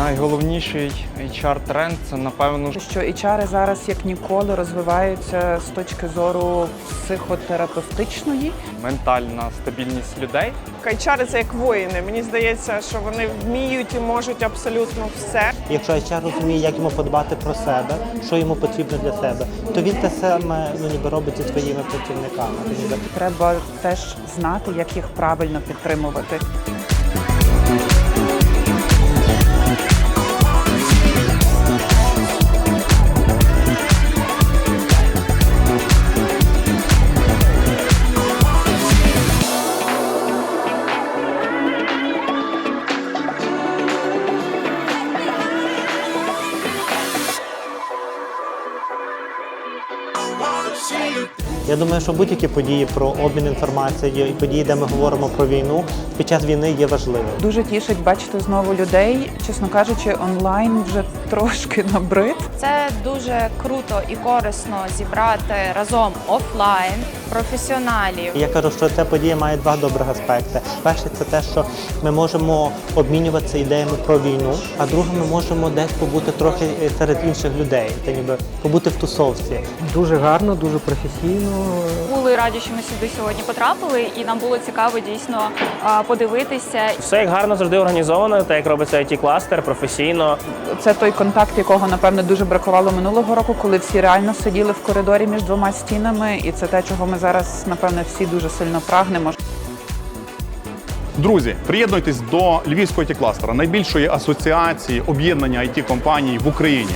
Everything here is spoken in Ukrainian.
найсучасніший HR-тренд це напевно що HR зараз як ніколи розвиваються з точки зору психотерапевтичної. ментальна стабільність людей. Кайчари це як воїни. Мені здається, що вони вміють і можуть абсолютно все. Якщо HR розуміє, як йому подбати про себе, що йому потрібно для себе, то він те саме ну, ніби робить зі своїми працівниками. Треба теж знати, як їх правильно підтримувати. Я думаю, що будь-які події про обмін інформацією і події, де ми говоримо про війну, під час війни є важливим. Дуже тішить бачити знову людей. Чесно кажучи, онлайн вже трошки набрид. Це дуже круто і корисно зібрати разом офлайн професіоналів. Я кажу, що ця подія має два добрих аспекти. Перший це те, що ми можемо обмінюватися ідеями про війну, а друге, ми можемо десь побути трохи е, серед інших людей, та ніби побути в тусовці. Дуже гарно, дуже професійно. Були раді, що ми сюди сьогодні потрапили, і нам було цікаво дійсно подивитися Все як гарно завжди організовано, та як робиться it кластер професійно. Це той контакт, якого напевне дуже бракувало минулого року, коли всі реально сиділи в коридорі між двома стінами, і це те, чого ми зараз напевне всі дуже сильно прагнемо. Друзі, приєднуйтесь до Львівського it кластера найбільшої асоціації об'єднання it компаній в Україні.